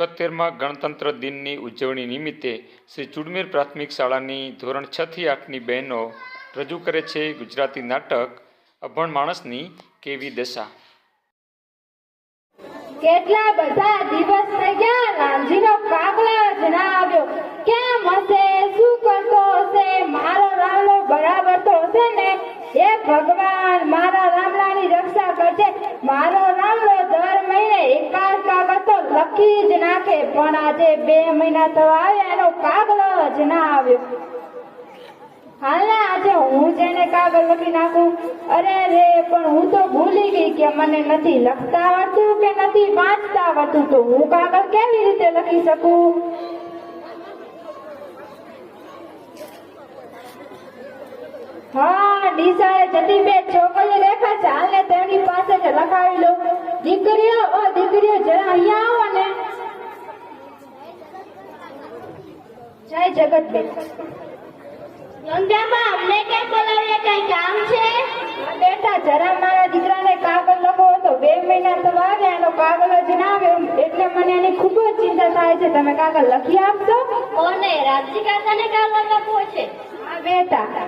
છોતેરમાં ગણતંત્ર દિનની ઉજવણી નિમિત્તે શ્રી ચુડમેર પ્રાથમિક શાળાની ધોરણ છ થી આઠની બહેનો રજૂ કરે છે ગુજરાતી નાટક અભણ માણસની કેવી દશા? કેટલા બધા દિવસ થઈ ગયા, રામજીનો કાગલો જ ના આવ્યો. કેમ હશે, શું કરતો હશે, મારો રામલો બરાબર તો હશે ને? હે ભગવાન, મારા રામલાની રક્ષા કરજે. મારો રામલો દર મહિને એકાદ કાગળ તો લખી જ નાખે, પણ આજે બે મહિના તો આવ્યા, એનો કાગળ જ ના આવ્યો. હાલ, આજે હું જેને કાગળ લખી નાખું? અરે રે, પણ હું તો ભૂલી ગઈ કે મને નથી લખતા આવડતું કે નથી વાંચતા આવડતું. તો હું કાગળ કેવી રીતે લખી શકું? હા, ડીસાએ જતી બે છોકરીઓ દેખા છે. હાલ ને તેની પાસે જ લખાવી લો. દીકરીઓ દીકરીઓ, જરા અહીંયા આવો ને જય જગતબેન ગંગામાં અમને કેમ બોલાવ્યા? કઈ કામ છે? બેટા જરા મારા દીકરાને કાગળ લખો હતો બે મહિના તો આવ્યા એનો કાગળ જ ના આવ્યો. એટલે મને એની ખૂબ જ ચિંતા થાય છે. તમે કાગળ લખી આપશો? કોને? રામજી કાકાને કાગળ લખવો છે? હા બેટા.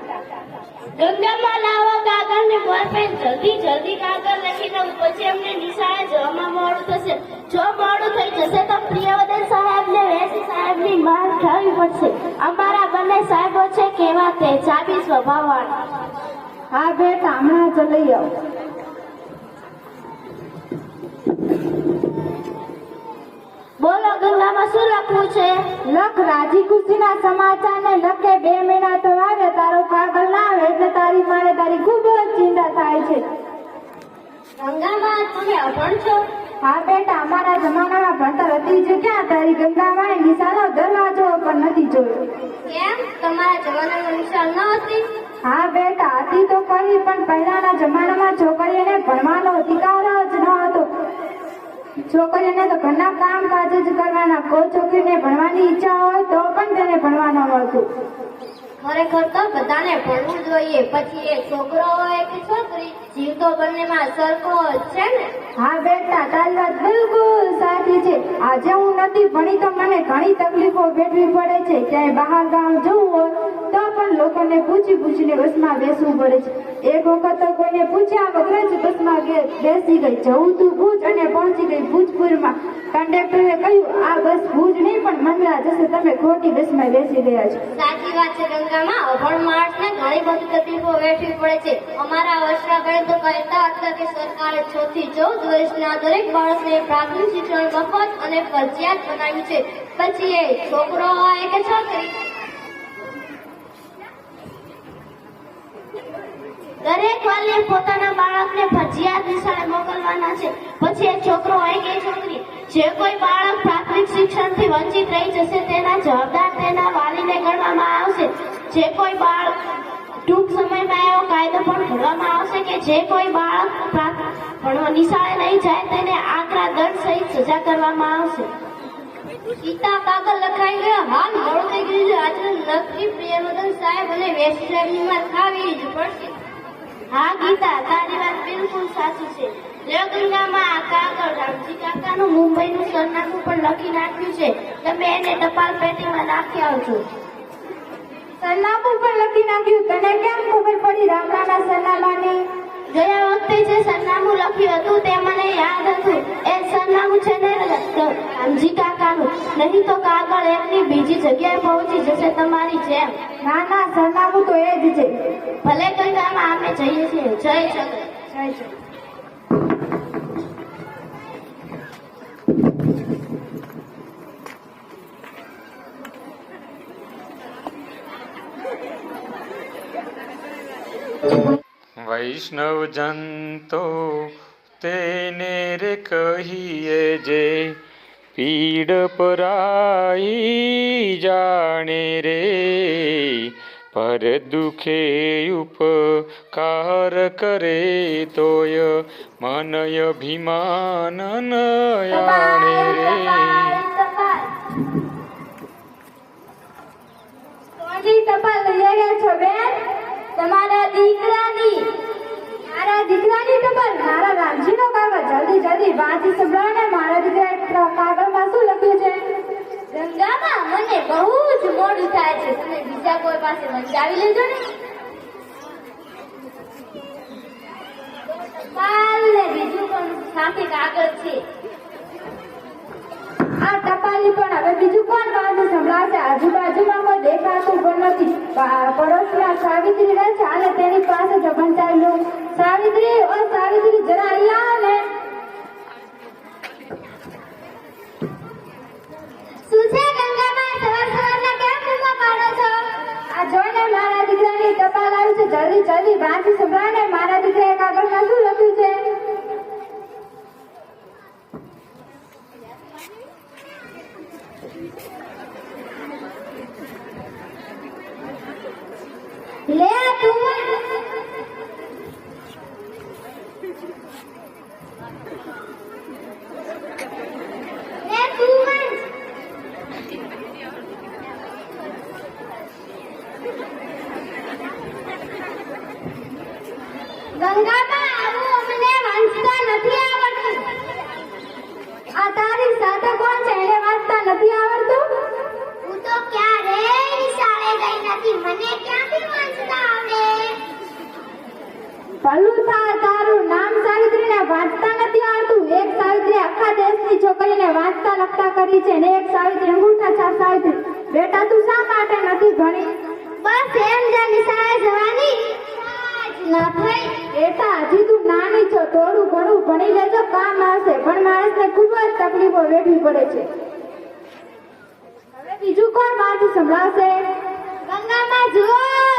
ગંગામાં લાવા કાગળ ને બોલપેન જલ્દી જલ્દી કાગળ લખી દઉં પછી એમને નિશાળે જવામાં મોડું થશે. જો મોડું થઈ જશે તો પ્રિયવદન સાહેબ ને વેસી સાહેબની માર ખાવી પડશે. અમારા બંને સાહેબો છે કેવા તે ચાબી સ્વભાવવાળા. હા બેટા હમણાં જ લઈ આવો. બોલો ગંગામાં શું લખવું છે? લખ રાજી ખુશીના સમાચાર ને લખે બે મહિના તો આવે તારો કાગળ ના આવે એટલે તારી મારે તારી ખૂબ જ ચિંતા થાય છે. ગંગામાં તમે અભણ છો? હા બેટા અમારા જમાનામાં ભણતર હતી જ ક્યાં? તારી ગંગામાં નિશાનો દરવાજો પણ નથી જોયો. કેમ? તમારા જમાનામાં નિશાન ન હતી? હા બેટા હતી તો કરી પણ પહેલાના જમાનામાં છોકરીઓને ભણવાનો અધિકાર જ ન હતો. છોકરીઓને તો ઘરના કામ કાજ જ કરવાના. કોઈ છોકરીને ભણવાની ઈચ્છા હોય તો પણ તેને ભણવા ન મળતું ખરેખર તો બધાને ભણવું જોઈએ. પછી એ છોકરો હોય કે છોકરી જીવ તો બંનેમાં સરખો છે ને? હા બેટા તારી વાત બિલકુલ સાચી છે. આજે હું નથી ભણી તો મને ઘણી તકલીફો વેઠવી પડે છે. ક્યાંય બહાર ગામ જવું હોય તો પણ લોકોને પૂછી પૂછીને બસમાં બેસવું પડે છે. એક વખત કોઈને પૂછ્યા વગર જ બસમાં બેસી ગઈ. જવું તું ભુજ અને પહોંચી ગઈ ભુજપુરમાં. કંડક્ટરે કહ્યું, આ બસ ભુજ નહીં, પણ મંદરા જશે. તમે ખોટી બસમાં બેસી ગયા છો. સાચી વાત છે, ગંગામાં. અભણ માણસને ઘણી બધી તકલીફો વેઠવી પડે છે. અમારા વર્ષના ગણિત તો કહેતા હતા કે સરકારે છ થી ચૌદ વર્ષના દરેક બાળકને પ્રાથમિક શિક્ષણ મફત અને ફરજિયાત બનાવ્યું છે. પછી એ છોકરો હોય કે છોકરી? દરેક વાલીએ પોતાના બાળકને ભજીયા નિશાળે મોકલવાના છે. પછી એક છોકરો હોય કે છોકરી, જે કોઈ બાળક પ્રાથમિક શિક્ષણથી વંચિત રહી જશે તેના જવાબદાર તેના વાલીને ગણવામાં આવશે. જે કોઈ બાળક ટૂંક સમયમાં એવો કાયદો પણ ઘડવામાં આવશે કે જે કોઈ બાળક ભણવા નિશાળે નહીં જાય તેને આકરા દંડ સહિત સજા કરવામાં આવશે. ગીતા કાગળ લખાઈ ગયો હાલ મોડું થઈ ગયું છે. આજે નક્કી પ્રિયવર્ધન સાહેબ અને વેસ્ટ સાહેબની ખાવી જ પડશે હા ગીતા તારી વાત બિલકુલ સાચી છે. લ્યો ગંગામાં આ કાગળ રામજી કાકાનું મુંબઈનું સરનામું પણ લખી નાખ્યું છે. તમે એને ટપાલ પેટીમાં નાખી આવજો. સરનામું પણ લખી નાખ્યું. તને કેમ ખબર પડી રામલાના સરનામાની? ગયા વખતે જે સરનામું લખ્યું હતું તે મને યાદ હતું. એ સરનામું છે ને રામજી કાકાનું. નહીં તો કાગળ એમની બીજી જગ્યાએ પહોંચી જશે તમારી જેમ. ના ના સરનામું તો એ જ છે. ભલે ગંગામાં અમે જઈએ છીએ. જય જય જય. વૈષ્ણવ જંતો તેને રે કહીએ જે, પીડ પરાઈ જાણે રે, પર દુખે ઉપકાર કરે તોય મનય અભિમાન નયાણે રે. તમારા દીકરાની દીકરાની તમાર મારા રામજીનો કાગળ જલ્દી જલ્દી વાંચી સંભળાને મારા દીકરા કાગળમાં શું લખ્યું છે? ગંગામાં મને બહુ જ મોડું થાય છે. તમે બીજા કોઈ પાસે મંગાવી લેજો ને. કાલે બીજું પણ સાથે કાગળ છે. આ ટપાલી પણ હવે બીજું કોણ સંભળાશે આજુબાજુમાં કોઈ દેખાતું પણ નથી. પડોશમાં સાવિત્રી રહે છે. અને તેની પાસે જ બંધાઈ સાવિત્રી ઓ સાવિત્રી જરા અહીંયા ને. શું છે ગંગામાં? સવાર સવારના કેમ બૂમો પાડો છો? આ જોઈને મારા દીકરાની ટપાલ આવી છે. જલ્દી જલ્દી વાંચી સંભળાય ને મારા દીકરાએ કાગળમાં શું લખ્યું છે લે તું લે તું ગંગામાં આવું અમને વાંચતા નથી આવડતું આ તારી સાથે કોણ છે એને વાંચતા નથી આવડતું હું તો ક્યારેય નિશાળે ગઈ નથી મને ક્યાંથી વાંચતા આવડે ભલું થાય તારું નામ સાવિત્રીને વાંચતા નથી આવડતું એક સાવિત્રી આખા દેશની વાંચતા લખતા કરી છે ને એક સાવિત્રી અંગૂઠા છાપ સાવિત્રી બેટા તું શા માટે નથી ભણી? બસ એમ જ નિશાળે જવાની. ના થઈ બેટા હજી તું નાની છો થોડું ઘણું ભણી લેજો કામ આવશે. પણ માણસને ખૂબ જ તકલીફો વેઠવી પડે છે. હવે બીજું કોણ વાત સંભળાવશે? ગંગામાં જુઓ.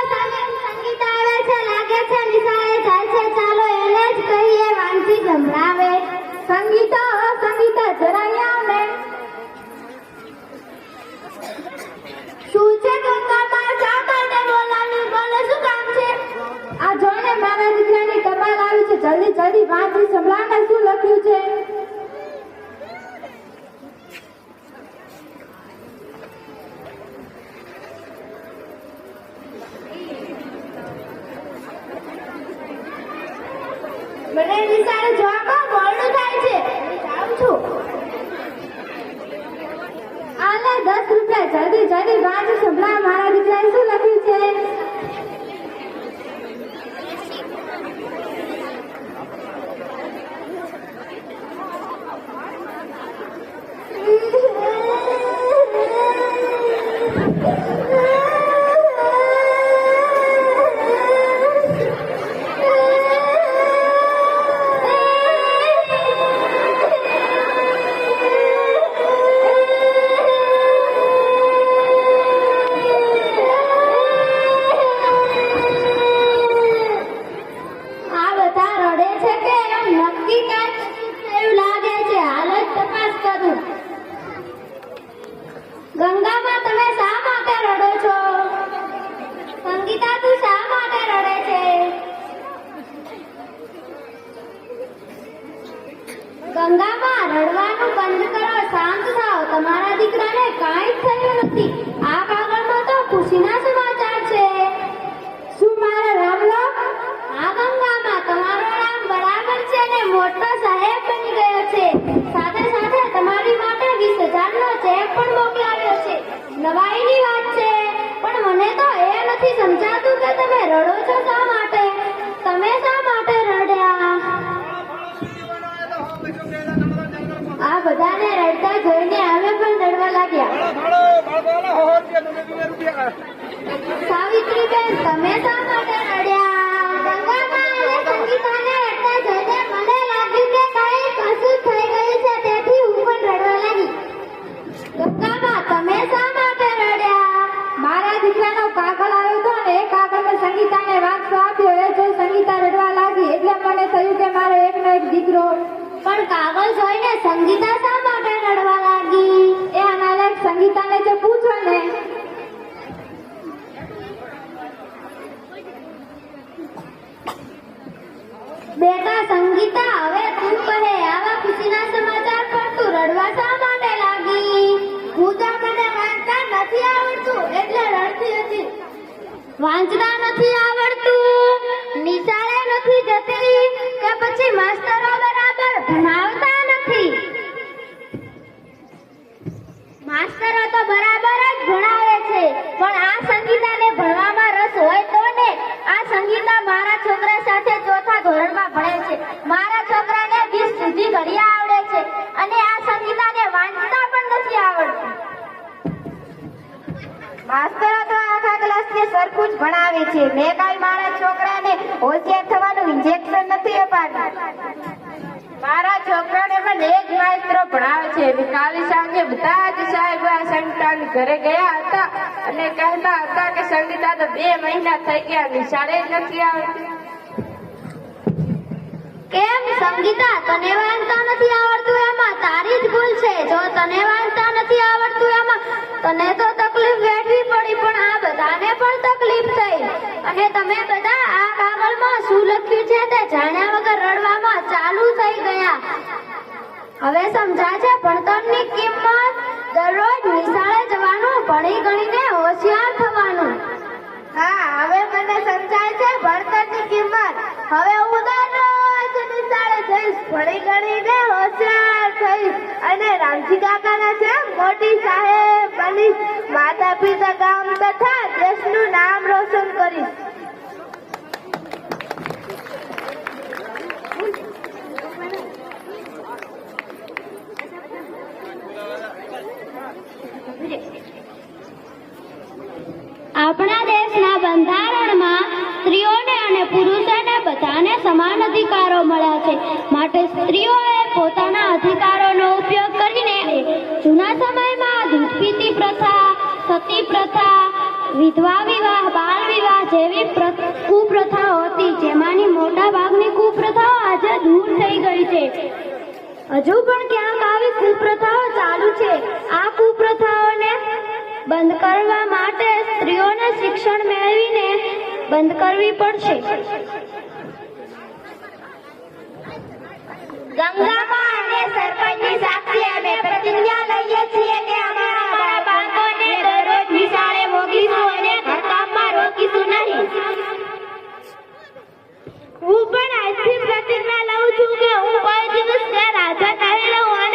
રડવાનું બંધ કરો શાંત થાઓ. તમારા દીકરાને કાંઈ થયું નથી. આ કાગળમાં તો ખુશીના સમાચાર છે. શું મારા રામલો? આ ગંગામાં તમારો રામ બરાબર છે ને મોટો સાહેબ બની ગયો છે. સાથે સાથે તમારી માટે વીસ હજારનો ચેક પણ મોકલાવ્યો છે. નવાઈની વાત છે. પણ મને તો એ નથી સમજાતું કે તમે રડો છો શા માટે? બધાને રડતા જોઈને અમે પણ રડવા લાગ્યા. સાવિત્રીબેન તમે શા માટે રડ્યા? સંગીતાને રડતા જોઈને મને લાગ્યું કે કંઈક અશુદ્ધ થઈ ગયું છે તેથી હું પણ રડવા લાગી. ગંગામાં તમે શા માટે રડ્યા? મારા દીકરાનો કાગળ આવ્યો હતો ને એ કાગળ સંગીતાને વાંચતો આપ્યો. એ જો સંગીતા રડવા લાગી. એટલે મને થયું કે મારો એકનો એક દીકરો પણ કાગળ જોઈને સંગીતા શા માટે રડવા લાગી? એ આના સંગીતાને જે પૂછો ને. બેટા સંગીતા, હવે તું કહે, આવા ખુશીના સમાચાર પર તું રડવા શા માટે લાગી? હું તો મને વાંચતા નથી આવડતું, એટલે રડતી હતી. વાંચતા નથી આવડતું, નિશાળે નથી જતી, કે પછી માસ્તરો ભણાવતા નથી. માસ્તરો તો બરાબર જ ભણાવે છે, પણ આ સંગીતાને ભણવામાં રસ હોય તો ને આ સંગીતા મારા છોકરા સાથે ચોથા ધોરણમાં ભણે છે. મારા છોકરાને વીસ સુધી ઘડિયા આવડે છે અને આ સંગીતાને વાંચતા પણ નથી આવડતું. માસ્તરો તો આખા ક્લાસને સરખું જ ભણાવે છે. મેં કાંઈ મારા છોકરાને હોશિયાર થવાનું ઇન્જેક્શન નથી અપાવ્યું મારા છોકરાને પણ એક માત્ર ભણાવે છે. કાલે સાંજે બધા જ સાહેબ આ સંગીતાની ઘરે ગયા હતા અને કહેતા હતા કે સંગીતા તો બે મહિના થઈ ગયા, નિશાળે જ નથી આવતી. કેમ સંગીતા? તને વાંચતા નથી આવડતું એમાં? તારી જ ભૂલ છે. જો તને વાંચતા નથી આવડતું એમાં, તને તો તકલીફ વેઠવી પડી, પણ આ બધાને પણ તકલીફ થઈ. અને તમે બધા આ કાગળમાં શું લખ્યું છે તે જાણ્યા વગર રડવામાં ચાલુ થઈ ગયા હવે સમજાય છે, ભણતરની કિંમત દરરોજ નિશાળે જવાનું, ભણી ગણીને હોશિયાર થવાનું. હા, હવે મને સમજાય છે, ભણતરની કિંમત. હવે હું દરરોજ નિશાળે જઈશ, ભણી ગણીને હોશિયાર થઈશ. અને રામજી કાકાના છે, મોટી સાહેબ બની માતા પિતા ગામ તથા દેશનું નામ રોશન કરીશ. આપણા દેશના બંધારણમાં સ્ત્રીઓને અને પુરુષોને બધાને સમાન અધિકારો મળ્યા છે. માટે સ્ત્રીઓએ પોતાના અધિકારોનો ઉપયોગ કરીને જૂના સમયમાં દૂધ પ્રથા, સતી પ્રથા, વિધવા વિવાહ બાળ વિવાહ જેવી પ્ર- કુપ્રથાઓ હતી. જેમાંની મોટા ભાગની કુપ્રથાઓ આજે દૂર થઈ ગઈ છે. હજુ પણ ક્યાંક આવી કુપ્રથાઓ ચાલુ છે. આ કુપ્રથાઓને બંધ કરવા માટે સ્ત્રીઓને શિક્ષણ મેળવીને બંધ કરવી પડશે. ગંગામાં અને સરપંચની સાક્ષી અમે પ્રતિજ્ઞા લઈએ છીએ કે અમારા બાળકોને દરરોજ નિશાળે મોકલીશું અને ઘરકામમાં રોકીશું નહીં. હું પણ આજથી પ્રતિજ્ઞા લઉં છું કે હું કોઈ દિવસ ત્યાં રાજા